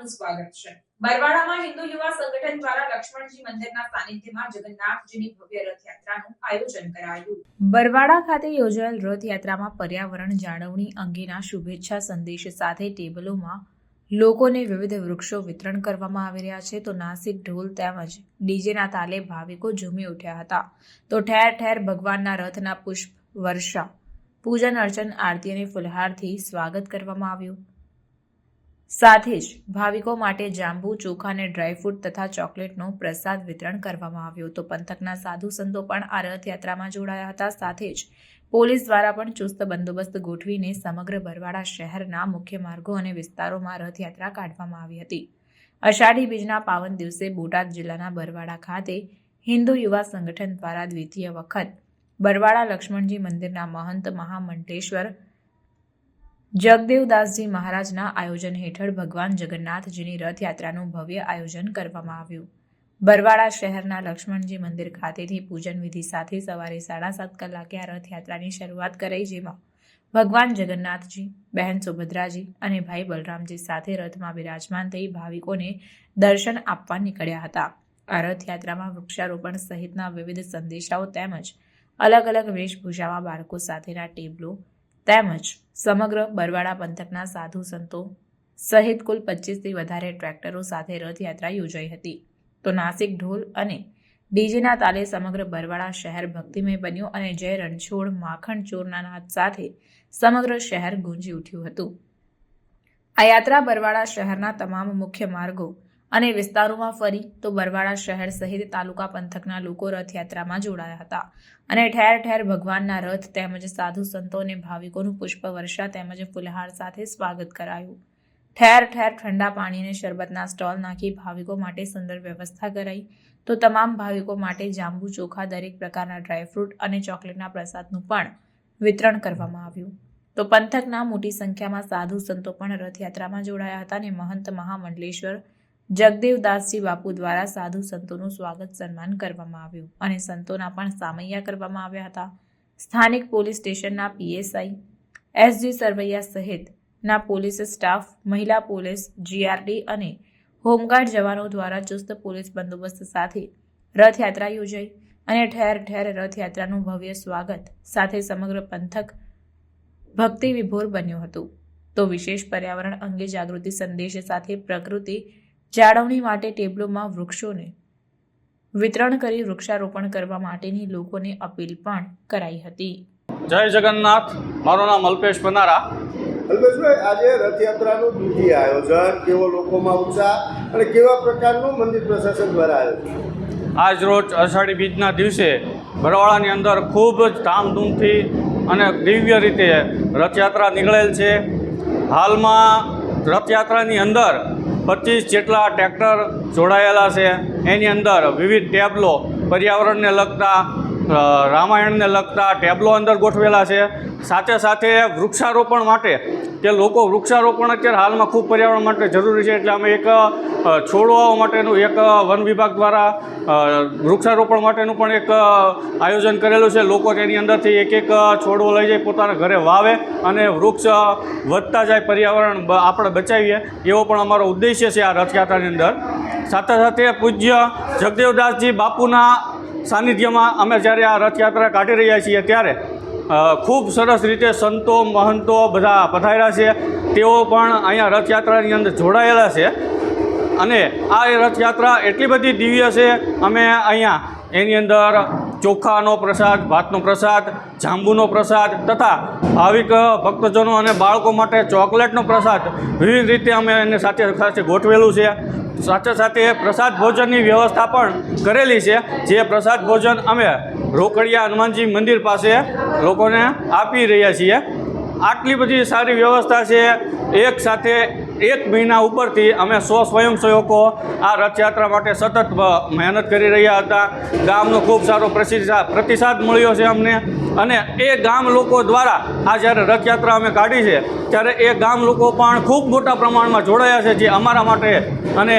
આપનું સ્વાગત છે. બરવાડામાં હિન્દુ યુવા સંગઠન દ્વારા લક્ષ્મણજી મંદિરના સાનિધ્યમાં જગન્નાથજીની ભવ્ય રથયાત્રાનું આયોજન કરાયું. બરવાડા ખાતે યોજાયેલ રથયાત્રામાં પર્યાવરણ જાળવણી અંગેના શુભેચ્છા સંદેશ સાથે ટેબલોમાં લોકોને વિવિધ વૃક્ષો વિતરણ કરવામાં આવી રહ્યા છે. તો નાસિક ઢોલ તેમજ ડીજેના તાલે ભાવિકો ઝૂમી ઉઠ્યા હતા. તો ઠેર ઠેર ભગવાનના રથના પુષ્પ, વર્ષા, પૂજન અર્ચન, આરતી અને ફુલહારથી સ્વાગત કરવામાં આવ્યું. સાથે જ ભાવિકો માટે જાંબુ, ચોખા અને ડ્રાયફ્રૂટ તથા ચોકલેટનો પ્રસાદ વિતરણ કરવામાં આવ્યું તો પંથકના સાધુ સંતો પણ આ રથયાત્રામાં જોડાયા હતા. સાથે જ પોલીસ દ્વારા પણ ચુસ્ત બંદોબસ્ત ગોઠવીને સમગ્ર બરવાડા શહેરના મુખ્ય માર્ગો અને વિસ્તારોમાં રથયાત્રા કાઢવામાં આવી હતી. અષાઢી બીજના પાવન દિવસે બોટાદ જિલ્લાના બરવાડા ખાતે હિન્દુ યુવા સંગઠન દ્વારા દ્વિતીય વખત બરવાડા લક્ષ્મણજી મંદિરના મહંત મહામંટેશ્વર જગદેવદાસજી મહારાજના આયોજન હેઠળ ભગવાન જગન્નાથજીની રથયાત્રાનું ભવ્ય આયોજન કરવામાં આવ્યું. બરવાડા શહેરના લક્ષ્મણજી મંદિર ખાતેથી પૂજન વિધિ સાથે સવારે સાડા સાત કલાકે આ રથયાત્રાની શરૂઆત કરાઈ, જેમાં ભગવાન જગન્નાથજી, બહેન સુભદ્રાજી અને ભાઈ બલરામજી સાથે રથમાં બિરાજમાન થઈ ભાવિકોને દર્શન આપવા નીકળ્યા હતા. આ રથયાત્રામાં વૃક્ષારોપણ સહિતના વિવિધ સંદેશાઓ તેમજ અલગ અલગ વેશભૂષામાં બાળકો સાથેના ટેબલો તેમજ સમગ્ર બરવાડા પંથકના સાધુ સંતો સહિત કુલ પચીસથી વધારે ટ્રેક્ટરો સાથે રથયાત્રા યોજાઈ હતી. તો નાસિક ઢોલ અને ડીજેના તાલે સમગ્ર બરવાડા શહેર ભક્તિમય બન્યું અને જય રણછોડ માખણ ચોરના નાદ સાથે સમગ્ર શહેર ગુંજી ઉઠ્યું હતું. આ યાત્રા બરવાડા શહેરના તમામ મુખ્ય માર્ગો અને વિસ્તારોમાં ફરી તો બરવાડા શહેર સહિત તાલુકા પંથકના લોકો રથયાત્રામાં જોડાયા હતા. અને ઠેર ઠેર ભગવાનના રથ તેમજ સાધુ સંતો અને ભાવિકોનું પુષ્પ વર્ષા તેમજ ફુલહાર સાથે સ્વાગત કરાયું. ઠેર ઠેર ઠંડા પાણી અને શરબતના સ્ટોલ નાખી ભાવિકો માટે સુંદર વ્યવસ્થા કરાઈ. તો તમામ ભાવિકો માટે જાંબુ ચોખા દરેક પ્રકારના ડ્રાયફ્રૂટ અને ચોકલેટના પ્રસાદનું પણ વિતરણ કરવામાં આવ્યું. તો પંથકના મોટી સંખ્યામાં સાધુ સંતો પણ રથયાત્રામાં જોડાયા હતા અને મહંત મહામંડલેશ્વર જગદેવદાસજી બાપુ દ્વારા સાધુ સંતોનું સ્વાગત સન્માન કરવામાં આવ્યું અને સંતોના પણ સામૈયા કરવામાં આવ્યા હતા. સ્થાનિક પોલીસ સ્ટેશનના પીએસઆઈ એસજી સરવૈયા સહિતના પોલીસ સ્ટાફ, મહિલા પોલીસ, જીઆરડી અને હોમગાર્ડ જવાનો દ્વારા ચુસ્ત પોલીસ બંદોબસ્ત સાથે રથયાત્રા યોજાઈ અને ઠેર ઠેર રથયાત્રાનું ભવ્ય સ્વાગત સાથે સમગ્ર પંથક ભક્તિ વિભોર બન્યું હતું. તો વિશેષ પર્યાવરણ અંગે જાગૃતિ સંદેશ સાથે પ્રકૃતિ જાળવણી માટે ટેબલોમાં વૃક્ષોને વિતરણ કરી વૃક્ષારોપણ કરવા માટેની લોકોને અપીલ પણ કરાઈ હતી. જય જગન્નાથ. મારું નામ અલ્પેશ પનારા. અલ્પેશભાઈ આજે રથયાત્રાનું દૂધી આયોજન કેવો લોકોમાં ઉત્સાહ અને કેવા પ્રકારનું મંદિર પ્રશાસન દ્વારા આયોજન? આજ રોજ અષાઢી બીજના દિવસે બરવાળાની અંદર ખૂબ જ ધામધૂમથી અને દિવ્ય રીતે રથયાત્રા નીકળેલ છે. હાલમાં રથયાત્રાની અંદર પચીસ જેટલા ટ્રેક્ટર જોડાયેલા છે. એની અંદર વિવિધ ટેબલો પર્યાવરણને લગતા રામાયણને લગતા ટેબલો અંદર ગોઠવેલા છે. સાથે સાથે વૃક્ષારોપણ માટે કે લોકો વૃક્ષારોપણ અત્યારે હાલમાં ખૂબ પર્યાવરણ માટે જરૂરી છે. એટલે અમે એક છોડવાઓ માટેનું એક વન વિભાગ દ્વારા વૃક્ષારોપણ માટેનું પણ એક આયોજન કરેલું છે. લોકો તેની અંદરથી એક એક છોડવો લઈ જાય, પોતાના ઘરે વાવે અને વૃક્ષ વધતા જાય પર્યાવરણ આપણે બચાવીએ. એવો પણ અમારો ઉદ્દેશ્ય છે આ રથયાત્રાની અંદર. સાથે સાથે પૂજ્ય જગદેવદાસજી બાપુના સાનિધ્યમાં અમે જ્યારે આ રથયાત્રા કાઢી રહ્યા છીએ ત્યારે ખૂબ સરસ રીતે સંતો, મહંતો બધા પધાર્યા છે. તેઓ પણ અહીંયા રથયાત્રાની અંદર જોડાયેલા છે. અને આ રથયાત્રા એટલી બધી દિવ્ય છે, અમે અહીંયા એની અંદર ચોખાનો પ્રસાદ, ભાતનો પ્રસાદ, જાંબુનો પ્રસાદ તથા ભાવિક ભક્તજનો અને બાળકો માટે ચોકલેટનો પ્રસાદ વિવિધ રીતે અમે એને સાથે સાથે ગોઠવેલું છે. સાથે સાથે પ્રસાદ ભોજનની વ્યવસ્થા પણ કરેલી છે. જે પ્રસાદ ભોજન અમે રોકડિયા હનુમાનજી મંદિર પાસે લોકોને આપી રહ્યા છીએ. આટલી બધી સારી વ્યવસ્થા છે. એક સાથે એક મહિના ઉપરથી અમે સો સ્વયંસેવકો આ રથયાત્રા માટે સતત મહેનત કરી રહ્યા હતા. ગામનો ખૂબ સારો પ્રતિસાદ પ્રતિસાદ મળ્યો છે અમને. અને એ ગામ લોકો દ્વારા આ જ્યારે રથયાત્રા અમે કાઢી છે, ત્યારે એ ગામ લોકો પણ ખૂબ મોટા પ્રમાણમાં જોડાયા છે જે અમારા માટે અને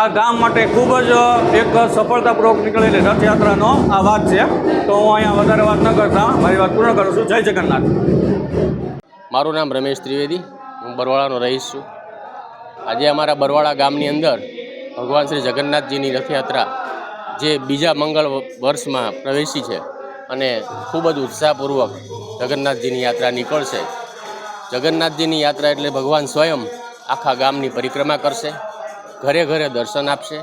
આ ગામ માટે ખૂબ જ એક સફળતાપૂર્વક નીકળેલી રથયાત્રાનો આ વાત છે. તો હું અહીંયા વધારે વાત ન કરતા, મારી વાત પૂર્ણ કરું છું. જય જગન્નાથ. મારું નામ રમેશ ત્રિવેદી. હું બરવાળાનો રહીશ છું. આજે અમારા બરવાડા ગામની અંદર ભગવાન શ્રી જગન્નાથજીની રથયાત્રા જે બીજા મંગળ વર્ષમાં પ્રવેશી છે અને ખૂબ જ ઉત્સાહપૂર્વક જગન્નાથજીની યાત્રા નીકળશે. જગન્નાથજીની યાત્રા એટલે ભગવાન સ્વયં આખા ગામની પરિક્રમા કરશે, ઘરે ઘરે દર્શન આપશે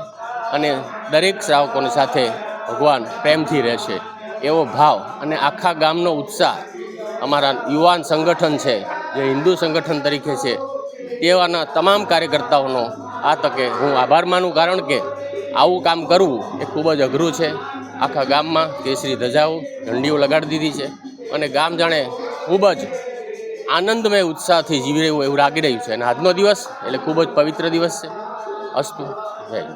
અને દરેક શ્રાવકોની સાથે ભગવાન પ્રેમથી રહેશે. એવો ભાવ અને આખા ગામનો ઉત્સાહ અમારા યુવાન સંગઠન છે, જે હિન્દુ સંગઠન તરીકે છે તેવાના તમામ કાર્યકર્તાઓનો આ તકે હું આભાર માનું, કારણ કે આવું કામ કરવું એ ખૂબ જ અઘરું છે. આખા ગામમાં કેસરી ધજાઓ ઝંડીઓ લગાડી દીધી છે. અને ગામ જાણે ખૂબ જ આનંદમય ઉત્સાહથી જીવી રહ્યું એવું લાગી રહ્યું છે. અને આજનો દિવસ એટલે ખૂબ જ પવિત્ર દિવસ છે. અસ્તુ. જય.